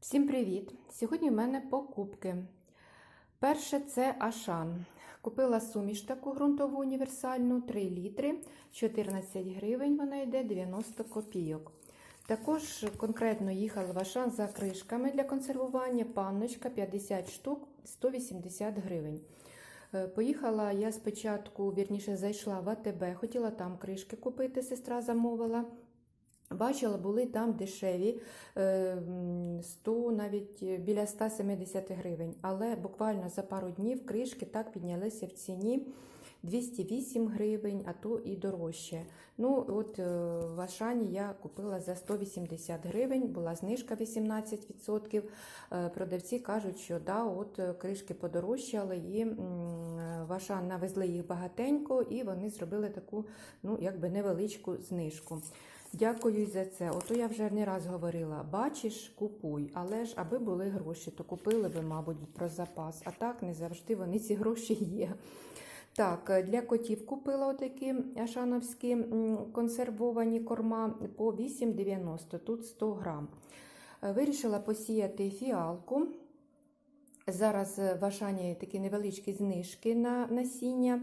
Всім привіт! Сьогодні в мене покупки. Перше це Ашан. Купила суміш таку ґрунтову універсальну 3 літри, 14 гривень вона йде 90 копійок. Також конкретно їхала в Ашан за кришками для консервування, панночка 50 штук 180 гривень. Е, Поїхала я спочатку, вірніше, зайшла в АТБ, хотіла там кришки купити, сестра замовила. Бачила, були там дешеві, е, 100, навіть е, біля 170 гривень. Але буквально за пару днів кришки так піднялися в ціні 208 гривень, а то і дорожче. Ну, от е, в Ашані я купила за 180 гривень, була знижка 18%. Е, Продавці кажуть, що да, от е, кришки подорожчали, і в Ашан навезли їх багатенько, і вони зробили таку ну, якби невеличку знижку. Дякую за це. Ото я вже не раз говорила: бачиш, купуй, але ж аби були гроші, то купили би, мабуть, про запас. А так не завжди вони ці гроші є. Так, для котів купила отакі ашановські консервовані корма по 8,90, тут 100 грам. Вирішила посіяти фіалку. Зараз е, в Ашані такі невеличкі знижки на насіння.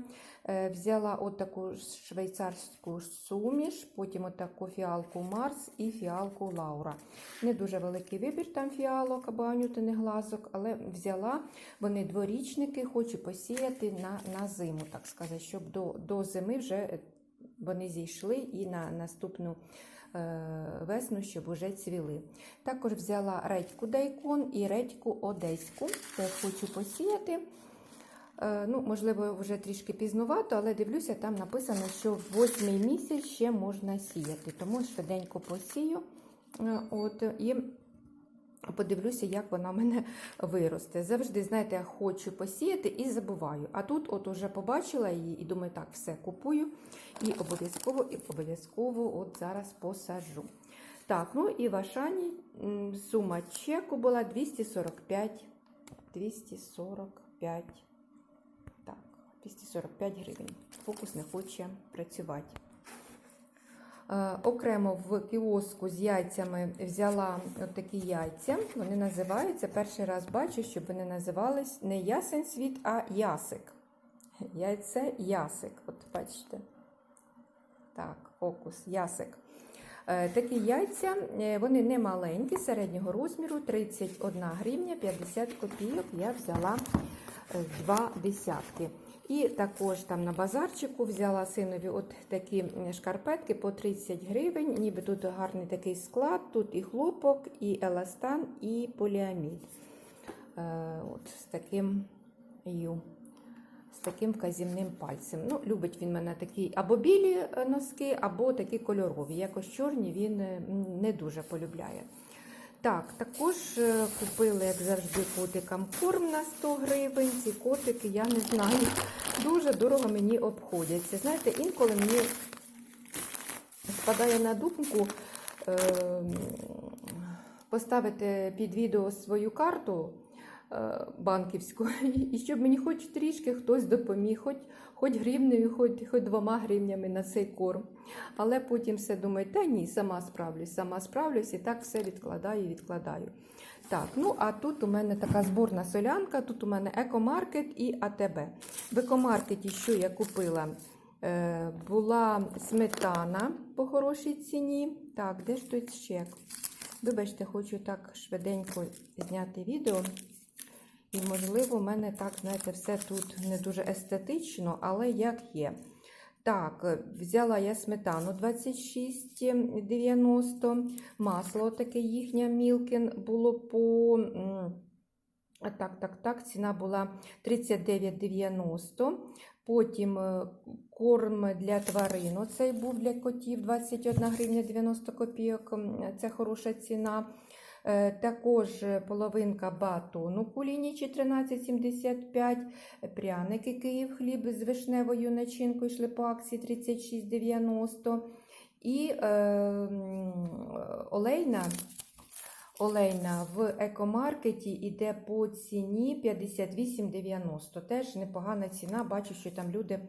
Е, Взяла от таку швейцарську суміш, потім от таку фіалку Марс і фіалку Лаура. Не дуже великий вибір там фіалок або анютиних глазок, але взяла вони дворічники, хочу посіяти на, на зиму, так сказати, щоб до, до зими вже е, вони зійшли і на наступну весну, щоб уже цвіли. Також взяла редьку дайкон і редьку одеську. Теж хочу посіяти. Е, Ну, можливо, вже трішки пізнувато, але дивлюся, там написано, що восьмий місяць ще можна сіяти. Тому швиденько посію. Е, От, і подивлюся, як вона в мене виросте. Завжди, знаєте, хочу посіяти і забуваю. А тут от уже побачила її і думаю, так, все купую і обов'язково і обов'язково от зараз посаджу. Так, ну і в Ашані сума чеку була 245. 245. Так, 245 гривень. Фокус не хоче працювати. Е, Окремо в кіоску з яйцями взяла такі яйця. Вони називаються. Перший раз бачу, щоб вони називались не ясен світ, а ясик. Яйце ясик. От бачите. Так, фокус, ясик. Е, Такі яйця, е, вони не маленькі, середнього розміру, 31 гривня, 50 копійок. Я взяла два десятки. І також там на базарчику взяла синові от такі шкарпетки по 30 гривень. Ніби тут гарний такий склад, тут і хлопок, і еластан, і поліамід. Е, От з таким ю. З таким вказівним пальцем. Ну, Любить він мене такі або білі е, носки, або такі кольорові. Якось чорні він е, не дуже полюбляє. Так, також е, купили, як завжди, котикам корм на 100 гривень. Ці котики, я не знаю, дуже дорого мені обходяться. Знаєте, інколи мені спадає на думку е, поставити під відео свою карту банківську, і щоб мені хоч трішки хтось допоміг, хоч, хоч гривнею, хоч, хоч двома гривнями на цей корм. Але потім все думаю, та ні, сама справлюсь, сама справлюсь і так все відкладаю і відкладаю. Так, ну а тут у мене така зборна солянка, тут у мене екомаркет і АТБ. В екомаркеті, що я купила, е, була сметана по хорошій ціні. Так, де ж тут чек? Вибачте, хочу так швиденько зняти відео. І, можливо, у мене так, знаєте, все тут не дуже естетично, але як є. Так, взяла я сметану 26,90, масло таке їхнє Мілкін було по. Так, так, так, ціна була 39,90. Потім е, корм для тварин. Оцей був для котів 21 гривня 90 копійок. Це хороша ціна. Е, Також е, половинка батону кулінічі 13,75, пряники Київ хліб з вишневою начинкою йшли по акції 36,90. І е, олейна, олейна в екомаркеті йде по ціні 58,90. Теж непогана ціна. Бачу, що там люди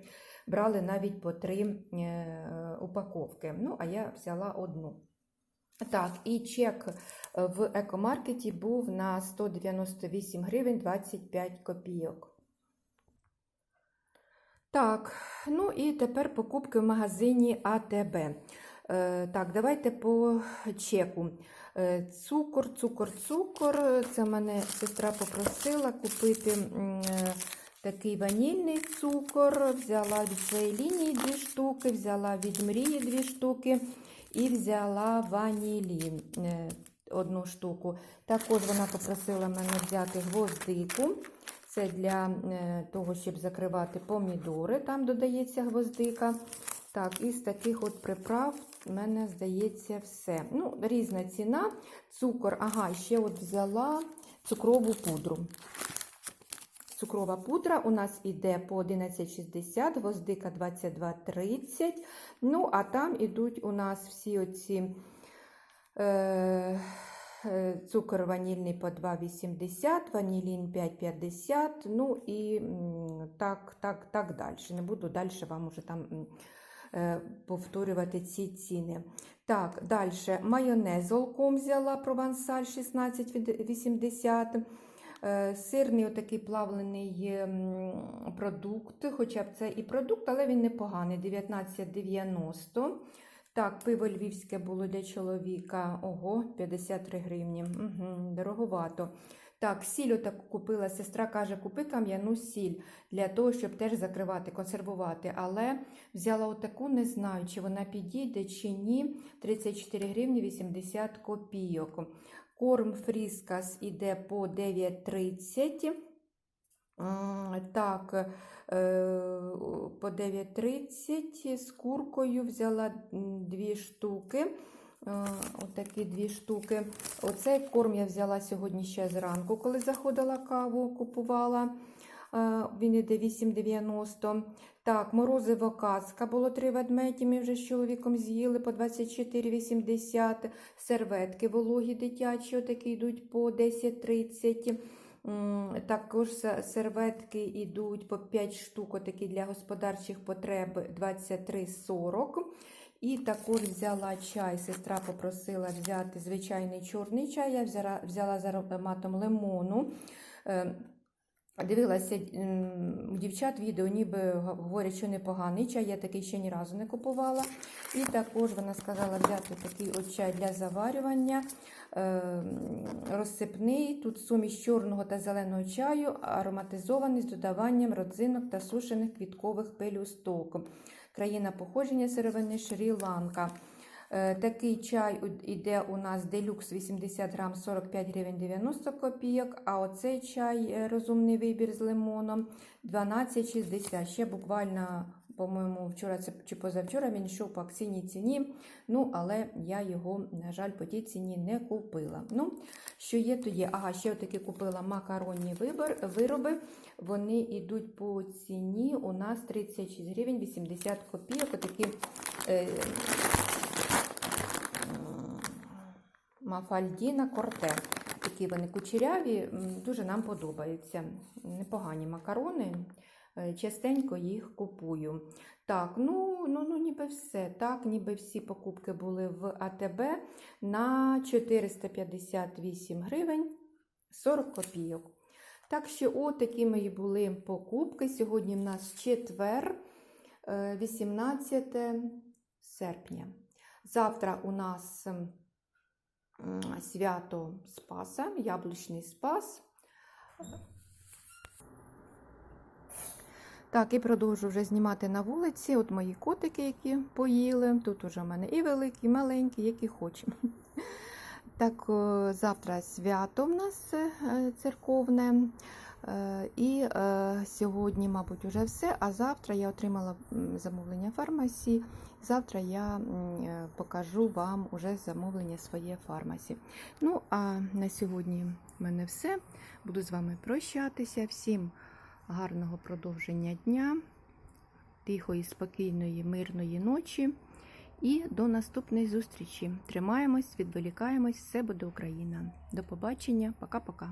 брали навіть по три е, упаковки. Ну, а я взяла одну. Так, і чек в екомаркеті був на 198 гривень 25 копійок. Так, ну і тепер покупки в магазині АТБ. Е, так, давайте по чеку. Е, Цукор, цукор, цукор. Це мене сестра попросила купити е, такий ванільний цукор. Взяла від своєї лінії дві штуки, взяла від мрії дві штуки і взяла ванілі е, одну штуку. Також вона попросила мене взяти гвоздику. Це для е, того, щоб закривати помідори, там додається гвоздика. Так, із таких от приправ в мене здається все. Ну, різна ціна. Цукор, ага, ще от взяла цукрову пудру. Цукрова пудра у нас іде по 11,60, гвоздика 22,30. Ну, а там ідуть у нас всі оці е, е, цукор ванільний по 2,80, ванілін 5,50, ну і так, так, так далі. Не буду далі вам уже там е, повторювати ці ціни. Так, далі майонез золком взяла провансаль 16,80. Е, Сирний отакий плавлений продукт, хоча б це і продукт, але він непоганий, 19,90. Так, пиво львівське було для чоловіка. Ого, 53 гривні. Угу, дороговато. Так, сіль отаку купила. Сестра каже, купи кам'яну сіль для того, щоб теж закривати, консервувати. Але взяла отаку, не знаю, чи вона підійде, чи ні. 34 гривні 80 копійок. Корм фріскас іде по 9,30. Так, е, по 9,30 з куркою взяла дві штуки. Е, Отакі дві штуки. Оцей корм я взяла сьогодні ще зранку, коли заходила каву, купувала. Е, Він іде 8,90. Так, морозиво казка було три ведмеді, ми вже з чоловіком з'їли по 24,80. Серветки вологі дитячі, отакі йдуть по 10,30. Також серветки йдуть по 5 штук, такі для господарчих потреб 23,40. І також взяла чай. Сестра попросила взяти звичайний чорний чай. Я взяла, взяла з ароматом лимону. Е, Дивилася у дівчат відео, ніби говорять, що непоганий чай. Я такий ще ні разу не купувала. І також вона сказала взяти такий от чай для заварювання. е, Розсипний. Тут суміш чорного та зеленого чаю, ароматизований з додаванням родзинок та сушених квіткових пелюсток. Країна походження сировини Шрі-Ланка. Е, Такий чай іде у нас делюкс 80 грам 45 гривень 90 копійок, а оцей чай е, розумний вибір з лимоном 12,60. Ще буквально, по-моєму, вчора чи позавчора він йшов по акційній ціні. Ну, але я його, на жаль, по тій ціні не купила. Ну, що є, то є. Ага, ще таки купила макаронні вибор, вироби. Вони йдуть по ціні у нас 36 гривень 80 копійок. Отакі е, Мафальдіна Корте. Такі вони кучеряві, дуже нам подобаються. Непогані макарони. Е, Частенько їх купую. Так, ну, ну, ну ніби все. Так, ніби всі покупки були в АТБ на 458 гривень 40 копійок. Так що, от такі мої були покупки. Сьогодні в нас четвер, е, 18 серпня. Завтра у нас свято Спаса, яблучний спас. Так, і продовжу вже знімати на вулиці. От мої котики, які поїли. Тут уже в мене і великі, і маленькі, які хочемо. Так, завтра свято в нас е, церковне. Е, І е, сьогодні, мабуть, вже все. А завтра я отримала замовлення фармасі. Завтра я покажу вам уже замовлення своє фармасі. Ну, а на сьогодні в мене все. Буду з вами прощатися. Всім гарного продовження дня, тихої, спокійної, мирної ночі. І до наступної зустрічі. Тримаємось, відволікаємось, все буде Україна. До побачення, пока-пока.